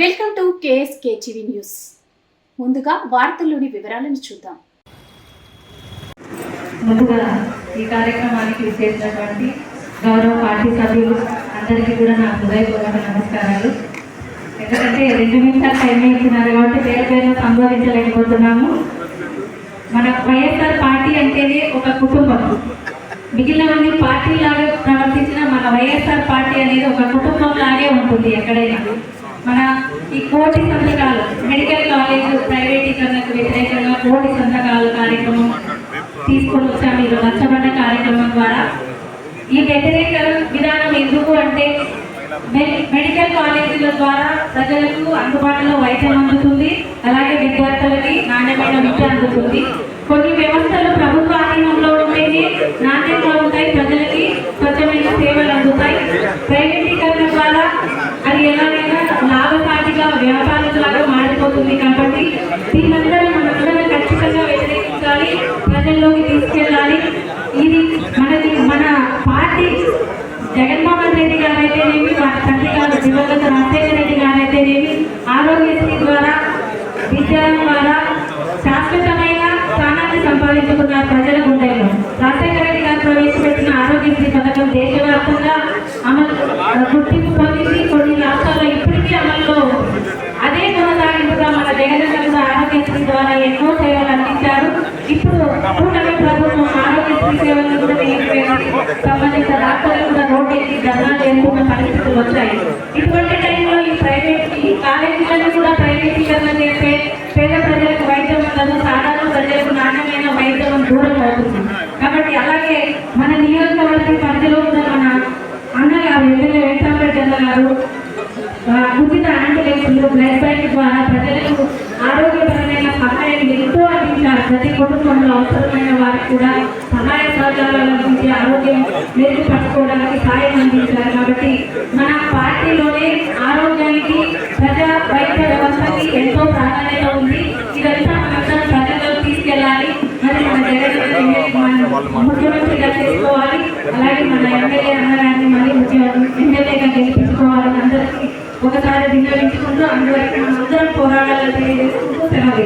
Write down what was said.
Welcome to KSK TV news. ముందుగా వార్తల్లోని వివరాలను చూద్దాం. ముందుగా ఈ కార్యక్రమానికి విచ్చేసినటువంటి గౌరవ పార్టీ సభ్యులు అందరికీ కూడా నా హృదయపూర్వక నమస్కారాలు. ఎందుకంటే రెండు నిమిషాలు టైం ఇస్తున్నారు కాబట్టి పేరు పేరు సంబోధించలేకపోతున్నాము. మన వైఎస్ఆర్ పార్టీ అంటేనే ఒక కుటుంబం. మిగిలినవన్నీ పార్టీలాగా ప్రవర్తించిన మన వైఎస్ఆర్ పార్టీ అనేది ఒక కుటుంబం లాగే ఉంటుంది ఎక్కడైనా. మన ఈ కోటి సంతకాలు మెడికల్ కాలేజ్ ప్రైవేటీకరణకు వ్యతిరేకంగా కోటి సంతకాల కార్యక్రమం తీసుకొని వచ్చాము మీరు రచ్చబండ కార్యక్రమం ద్వారా. ఈ వ్యతిరేక విధానం ఎందుకు అంటే మెడికల్ కాలేజీల ద్వారా ప్రజలకు అందుబాటులో వైద్యం అందుతుంది అలాగే విద్యార్థులకి నాణ్యమైన విద్య అందుతుంది. కొన్ని వ్యవస్థలు ప్రభుత్వ ఆధీనంలో ఉంటేనే నాణ్యంగా ఉంటాయి ప్రజలకి స్వచ్ఛమైన సేవలు అందుతాయి. ప్రైవేటీకరణ ద్వారా అది ఎలా వ్యాపారంలాగా మారిపోతుంది కాబట్టి దీనందరూ మనందరం ఖచ్చితంగా వ్యతిరేకించాలి ప్రజల్లోకి తీసుకెళ్ళాలి. ఇది మనది మన పార్టీ జగన్మోహన్ రెడ్డి గారైతేనేమి అయితేనేమి వారి తండ్రి గారు దివంగత రాజశేఖర రెడ్డి గారైతేనేమి ఆరోగ్యశ్రీ ద్వారా విద్యాలయం ద్వారా శాశ్వతమైన స్థానాన్ని సంపాదించుకున్నారు ప్రజల గుండెల్లో. రాజశేఖర రెడ్డి గారు ప్రవేశపెట్టిన ఆరోగ్యశ్రీ పథకం దేశవ్యాప్తంగా అమలు గుర్తింపు మన జగన్ గారు ఆరోగ్యశ్రీ ద్వారా ఎన్నో సేవలు అందించారు. ఇప్పుడు కూటమి ప్రభుత్వం ఆరోగ్యశ్రీ సేవలు కూడా నిలిపివేసి సంబంధిత డాక్టర్లు కూడా రోడ్డు ఎక్కి ధర్నా చేస్తున్న పరిస్థితులు వచ్చాయి. ఇటువంటి టైంలో ఈ ప్రైవేట్ ఈ కాలేజీలను కూడా ప్రైవేటీకరణ చేస్తే పేద ప్రజలకు వైద్యం ఉండదు సాధారణ ప్రజలకు నాణ్యమైన వైద్యం దూరం అవుతుంది. కాబట్టి అలాగే మన నియోజకవర్గం పరిధిలో ఉన్న మన అన్నగారు ఎమ్మెల్యే వెంకటరెడ్డి అన్న గారు అంబులెన్సులు ద్వారా ప్రజలకు ఆరోగ్యపరమైన సహాయం ఎంతో అందించారు. ప్రతి కుటుంబంలో అవసరమైన వారికి కూడా సహాయ సహకారాలు అందించి ఆరోగ్యం మెరుగుపరచుకోవడానికి సాయం అందించారు. కాబట్టి మన పార్టీలోనే ఆరోగ్యానికి ప్రజా వైద్య వ్యవస్థకి ఎంతో ప్రాధాన్యత ఉంది. ఇదంతా మనందరం ప్రజల్లో తీసుకెళ్ళాలి. మరి మన జగన్ ముఖ్యమంత్రిగా చేసుకోవాలి. అలాగే మన ఎమ్మెల్యే అన్నారాయణ ఒకసారి విన్నవించుకుంటూ అందువరకు మనం అందరం పోరాడాలని తెలియజేసుకుంటూ సెలవు